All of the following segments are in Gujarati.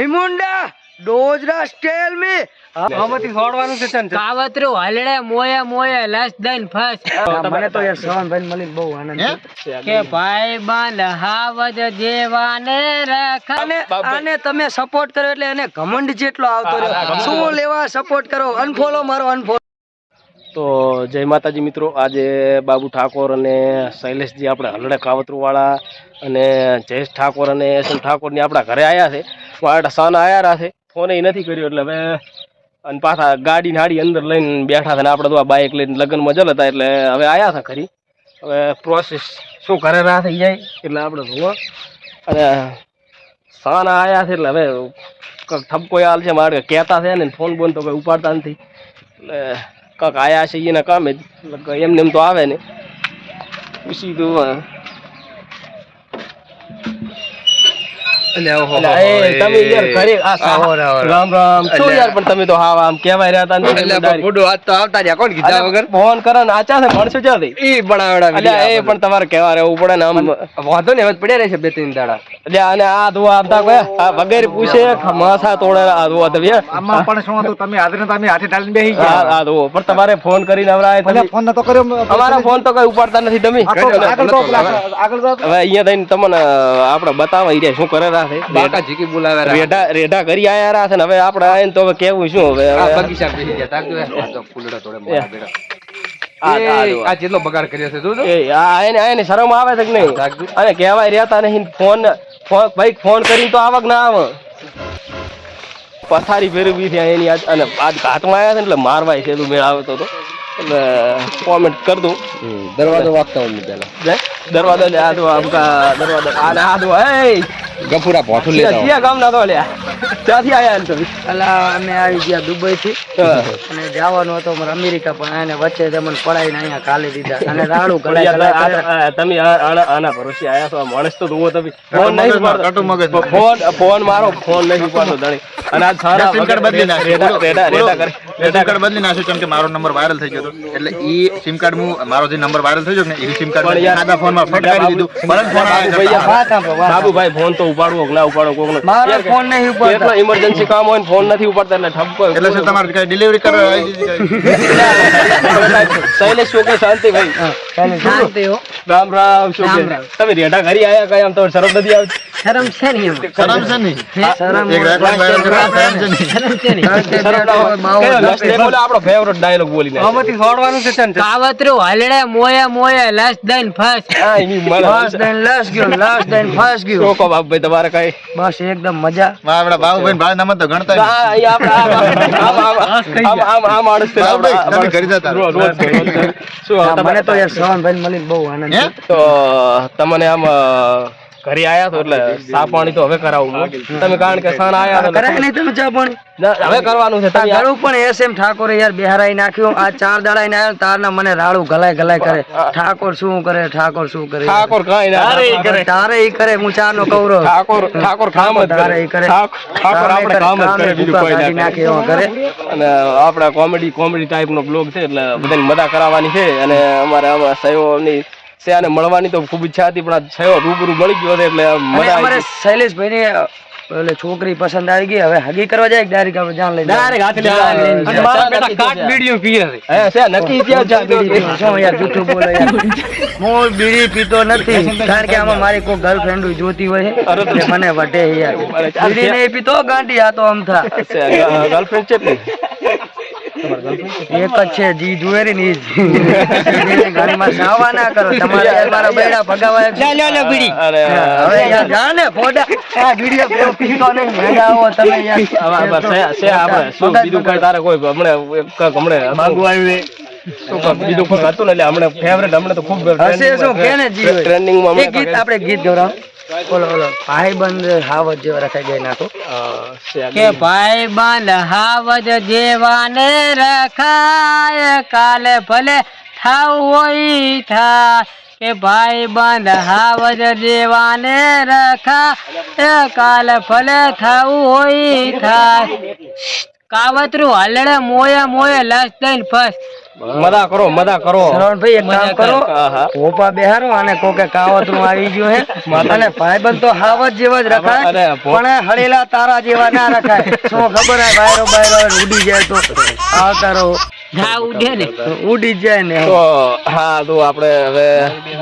નિમુંડા ડોજરા સ્ટેલ મે. આમાંથી છોડવાનું છે ચંચળ. કાવતરું હલડે મોયે મોયે લસ દઈન ફસ મને તો યાર સવાનભાઈ મળીને બહુ આનંદ છે કે ભાઈ બંધ હાવજ જેવાને રખા. આને આને તમે સપોર્ટ કરો એટલે એને ઘમંડ જેટલો આવતો રહ્યો. શું લેવા સપોર્ટ કરો? અનફોલો મારો અનફોલો તો જય માતાજી મિત્રો, આજે બાબુ ઠાકોર અને શૈલેષજી આપણે હલડે કાવતરુવાળા અને જયેશ ઠાકોર અને એસ ઠાકોરની આપણા ઘરે આવ્યા છે. મારા સન આવ્યા છે. ફોન નથી કર્યો એટલે હવે અને પાછા ગાડી નાડી અંદર લઈને બેઠા હતા ને આપણે તો આ બાઇક લઈને લગ્નમાં જલ હતા એટલે હવે આવ્યા છે ખરી. હવે પ્રોસેસ શું કરે રહ્યા થઈ જાય એટલે આપણે જોવા. અને સાના આવ્યા છે એટલે હવે ઠપકો હાલ છે, મારે કહેતા છે ને ફોન બોન તો કંઈ ઉપાડતા નથી. એટલે કાંક આયા છે એના કામે એમને એમ તો આવે ને. પૂછી તો તમે યાર ઘરે રામ રામ. શું યાર પણ તમે તો હાવ આમ કહેવાય રહ્યા હતા ને કોણ કીધા વગર? ફોન કરો ને આચા છે માણસો ક્યાં થઈ અલ્યા એ પણ તમારે કહેવા રહેવું પડે ને આમ. વાંધો ને હવે પડ્યા રહેશે બે ત્રણ દાડા. અલ્યા અને આ દુઆ આવતા કોઈ આ વગેરે પૂછે માસા તોડે આ દુઆ તમે આમાં પણ શું હતું તમે હાથે તમે હાથે ટાળીને બેસી આ ગયા. આ દુઆ. પણ તમારે ફોન કરીને આવરાય તમે ફોન નતો કર્યો અમારા ફોન તો કઈ ઉપાડતા નથી તમે. આગળ આગળ તો આગળ તો હવે અહીંયા થઈને તમને આપણે બતાવવા ઈ રહ્યા શું કરે રહ્યા. છે બાકા જીકી બોલાવે રેઢા રેઢા કરી આયા રહ્યા છે ને હવે આપણે આવીને તો હવે કેવું શું હવે? હવે બગીચા બેસી ગયા તાકજો તો ફૂલડા તોડે મારા બેડા. આ- આ એ, દુઆ. આ જેટલો બગાડ કર્યો છે જોજો. એ આ આને આને શરમ આવે છે કે નહીં? અને કહેવાય રહેતા નહીં ફોન ફોન ભાઈ ફોન કરીને તો આવક ના આવે. પથારી ફેરવી છે એની આજ અને આજ ઘાટમાં આવ્યા છે ને એટલે મારવાય છે મેળ આવતો હતો એટલે કોમેન્ટ કરી દઉં. દરવાજો વાગતા હું પેલા દરવાજો ને આ દો આમ દરવાજો આ ને આ દો એ. ગફુરા ભોઠું ક્યાં ગામના તો લ્યા. ત્યાંથી આયા તો. અલા અમે આવી ગયા દુબઈ થી અને જવાનું હતો અમારે અમેરિકા પણ આને વચ્ચે તમને પડાઈને અહીંયા કાલે દીધા. અને રાણું આ- તમે આના આના ભરોસે આયા છો? માણસ તો જુઓ તમે. ફોન નહીં ઉપાડતો. ફોન ફોન મારો ફોન નહીં ઉપાડતો ધણી. અને આ સારા સિમ કાર્ડ બદલી નાખ્યું. રેડા રેડા રેડા કરે. મેં કાર્ડ બદલી નાખ્યું કેમ કે મારો નંબર વાયરલ થઈ ગયો હતો. એટલે ઈ સિમ કાર્ડ હું મારો જે નંબર વાયરલ થઈ ગયો ને એ સિમ કાર્ડ પણ યાર- સાદા ફટકારી દીધું. પરંતુ ફોન આવે બાબુભાઈ, તો ઉપાડવો ના ઉપાડો મારો ફોન નહીં ઇમરજન્સી કામ હોય ને ફોન નથી ઉપાડતા એટલે ઠપકો એટલે શું તમારે કઈ ડિલિવરી કરવા આવી દીધી કઈ? શૈલેષ શું શાંતિ ભાઈ શાંતિ હો. રામ રામ શું રામ કે રામ. તમે રેડા ઘરી આયા કઈ આમ તો શરમ નથી આવતી. શરમ છે નહીં શરમ છે નહીં? શરમ એક રેકોર્ડ વાયરલ બોલે આપણો ફેવરેટ ડાયલોગ બોલી નાખ્યો. કાવતરું હલડે મોયે મોયે લસ દઈને ફસ હા, એની મળે. બસ દઈને લસ ગયો લસ દઈને ફસ ગયો. શું કહો બાપભાઈ તમારે કઈ? બસ એકદમ મજા. બાબુભાઈ ભાઈ નામ તો ગણતા આમ- આમ- માણસ તમે રોજ- રોજ-. શું હા, તમે- મને તો યાર સવાનભાઈ મળીને બહુ આનંદ તો તમને આમ ઘરે આયા તો એટલે સા પાણી તો હવે કરાવું તમે કારણ કે સન આયા કરાય નહીં તમે ચા પાણી. હવે કરવાનું છે તમે ગળું પણ એસ એમ ઠાકોર યાર બિહારાઈ નાખ્યું. આ ચાર દાડા ને આવ્યો તારના મને રાડું ગલાય ગલાય કરે. ઠાકોર શું કરે ઠાકોર શું કરે? ઠાકોર કાંઈ ના તારે ઈ કરે હું ચાર નો કવરો. ઠાકોર ઠાકોર કામ જ તારે ઈ કરે. કરે ઠાકોર આપણે કામ જ કરે બીજું કોઈ ના નાખે કરે એવા કરે. અને આપણા કોમેડી કોમેડી ટાઈપ નો બ્લોગ છે એટલે બધાને મજા કરાવવાની છે. અને અમારે આમાં સયોની અને મળવાની તો ખૂબ ઈચ્છા હતી પણ આ સયો રૂબરૂ મળી ગયો એટલે આમ મજા અમારે આવી શૈલેષભાઈ ને એટલે છોકરી પસંદ આવી ગઈ હવે હગી કરવા જાય ડાયરેક્ટ આપણે જાન લઈ Direct હાથે લેવા. અને મારા બેટા કાટ બીડીઓ પીએ છે. હે છે નક્કી ત્યાં ચા પીધો શું યાર જૂઠું બોલો યાર? હું બીડી પીતો નથી. કારણ કે આમાં મારી કોઈ ગર્લફ્રેન્ડ જોતી હોય એટલે મને વટે યાર. બીડી નહીં પીતો ગાંઠી આ તો અમથા ગર્લફ્રેન્ડ છે? એક જ છે જી જુએ ને ઘરમાં સાવા ના કરો તમારે યાર મારા બેડા ભગાવા અરે હવે યાર જા ને ફોડા આ બીડી પેલો પીતો ને ભગાવો તમે યાર હવે છે- છે આપણે. શું બીજું કઈ તારે કોઈ હમણે હમણાં આવ્યું બીજું કોઈ હતું ને એટલે હમણાં ફેવરેટ હમણાં તો ખૂબ હશે શું? કે ને જી હોય. ટ્રેન્ડિંગમાં ગીત આપણે ગીત ગૌરવ. બોલો બોલો. ભાઈબંધ હાવત જેવા રખાઈ જાય નાખો કે ભાઈ બંધ હાવજ જેવાને રખાય કાલે ભલે થાવ હોય થા. કે ભાઈ બંધ હાવજ જેવાને રખાય કાલે ભલે થાવ હોય થાય કાવતરું હલડે મોયે મોયે લસ દઈને ફસ. મદા કરો મદા કરો. શ્રવણભાઈ એક કામ કરો. ઓપા બેહારો અને કોકે કાવતરું આવી ગયું હે. અને ભાઈબંધ તો હાવત જેવા જ રખાય પણ હળેલા તારા જેવા ના રખાય. શું ખબર હે બાયરો બાયરો ઉડી જાય તો. આવતા રહો. હા ઉડે ને. ઉડી જાય ને તો હા તો આપણે હવે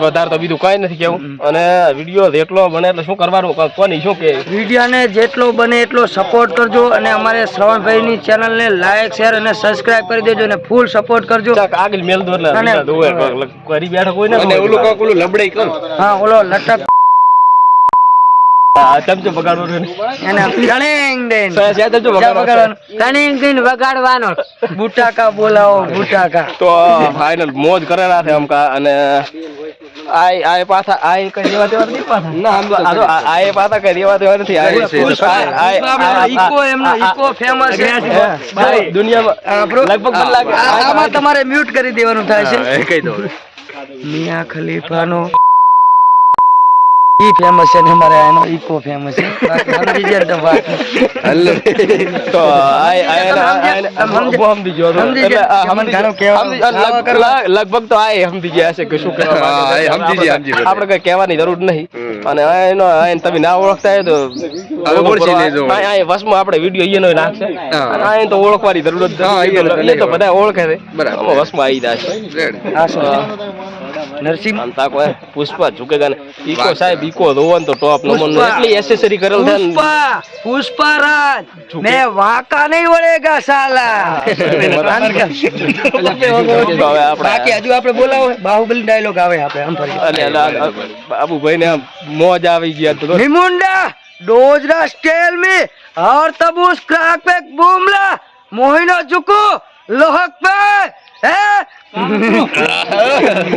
વધારે તો બીજું કઈ નથી કેવું. અને વીડિયો જેટલો બને એટલે શું કરવાનું? કોની શું કે? વિડીયોને જેટલો બને એટલો સપોર્ટ કરજો અને અમારે શ્રવણભાઈની ચેનલને લાઈક શેર અને સબસ્ક્રાઇબ કરી દેજો અને ફૂલ સપોર્ટ કરજો. આગળ મેલ દો એટલે અને- બીજા દોવે. કરી બેઠો કોઈ ને ઓલું કાંક ઓલું લબડાઈ કર હા ઓલો લટક ચમચો બગાડવો એને કણેંગ દઈને સાહેબ, સાહેબ, ચમચો બગાડવાનો છે. બગાડવાનું. કણીંગ બુટાકા બોલાવો બુટાકા. તો ફાઇનલ મોજ કરેલા છે અમકા અને આય આય પાછા આય કઈ રેવા દેવા નથી પાછા? ના આ તો આ- આય પાછા કઈ રેવા દેવા નથી આય આય- આય- આય- ઈકો એમનો ઈકો ફેમસ છે. દુનિયામાં લગભગ મને આમાં તમારે મ્યુટ કરી દેવાનું થાય છે. કહી દો મિયા ખલીફાનો ઈ ફેમસ છે ને અમારે એનો ઈકો ફેમસ છે. સમજી તો વાત તો આય આય આય- આય- સમજી ગયો સમજી ગયા? આ કે મને સમજી ઘણું ગયો. લગ- લગભગ તો આય સમજી ગયા હશે કે શું કરવા હા, માંગે છે. સમજી ગયા, સમજી આપણે કઈ કહેવાની જરૂર નહીં. અને એનો આ તમે ના ઓળખતા હોય તો ઓળખી. લેજો. આ- આ વસમાં આપણે વીડિયો ઈનો નાખશે. અને આ તો ઓળખવાની જરૂર જ નથી. તો તો બધા ઓળખે છે. બરાબર. વસમાં આવી જાય. છે નરસિંહ અંતા કોઈ પુષ્પા ઝુકેગા ને. ઈકો સાહેબ ઈકો રોવન તો ટોપ નો મન એટલી એસેસરી કરેલ છે પુષ્પા પુષ્પા રાજ મે વાકા નહીં વળેગા સાલા. બાકી હજુ આપણે બોલાવો. બાહુબલી ડાયલોગ આવે આપણે આમ ફરી. અને બાબુભાઈ ને મોજ આવી ગયા તો. નિમુંડા ડોજરા સ્ટેલ મે હર તબુસ ક્રાક પેક બૂમલા મોહિનો ઝુકો લોહક પે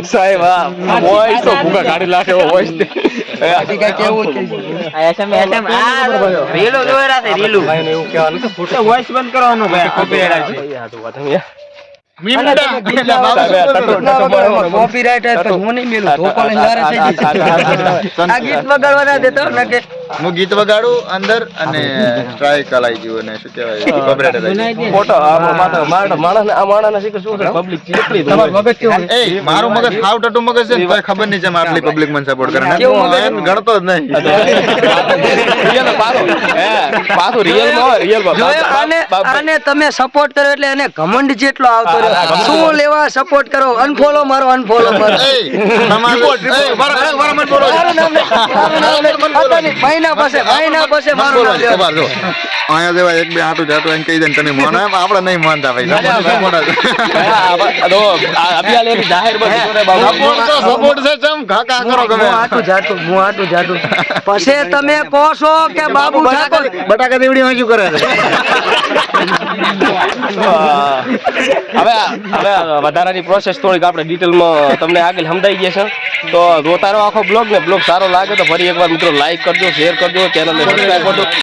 સાહેબ આ વોઇસ તો ભૂકા કાઢી લાખે એવો વોઇસ બાકી કાંઈ કેવું છે આ એસએમ એસએમ આ રીલો દોરા છે રીલું ભાઈને એવું કહેવાનું કે ફોટો વોઇસ બંધ કરવાનો ભાઈ કોપીરાઇટ છે આ તો વાત હું ગીત વગાડવા ના દેતો ને કે હું ગીત વગાડું અંદર અને અને શું કહેવાય ફોટો માણસ આ માણસ શું પબ્લિક? એ મારું મગજ સાવ ટટુ મગજ છે ખબર નહીં છે આટલી પબ્લિક મને સપોર્ટ કરે? ગણતો જ નહીં. પાછું રિયલમાં રિયલમાં. આને તમે સપોર્ટ કરો એટલે એને ઘમંડ જેટલો આવતો રહ્યો. શું લેવા સપોર્ટ કરો? અનફોલો મારો અનફોલો મારો. ભાઈના પાસે મહિના પાસે મારું. અહીંયા જેવા એક બે આટું જાટું એમ કહી દે ને તમે માનો એમ. આપણે નહીં માનતા ભાઈ. જાહેર support છે ચમ ઘાકા કરો ગમે આટું જાતું હું આટું જાતું. પછી તમે કહો છો કે બાબુ ઠાકોર બટાકા દેવડી શું કરે હવે હવે વધારાની પ્રોસેસ થોડીક આપણે ડિટેલમાં તમને આગળ સમજાઈ છે. તો જોતા રહો આખો બ્લોગ ને બ્લોગ સારો લાગે તો ફરી એકવાર મિત્રો લાઈક કરજો શેર કરજો ચેનલને સબસ્ક્રાઈબ કરજો.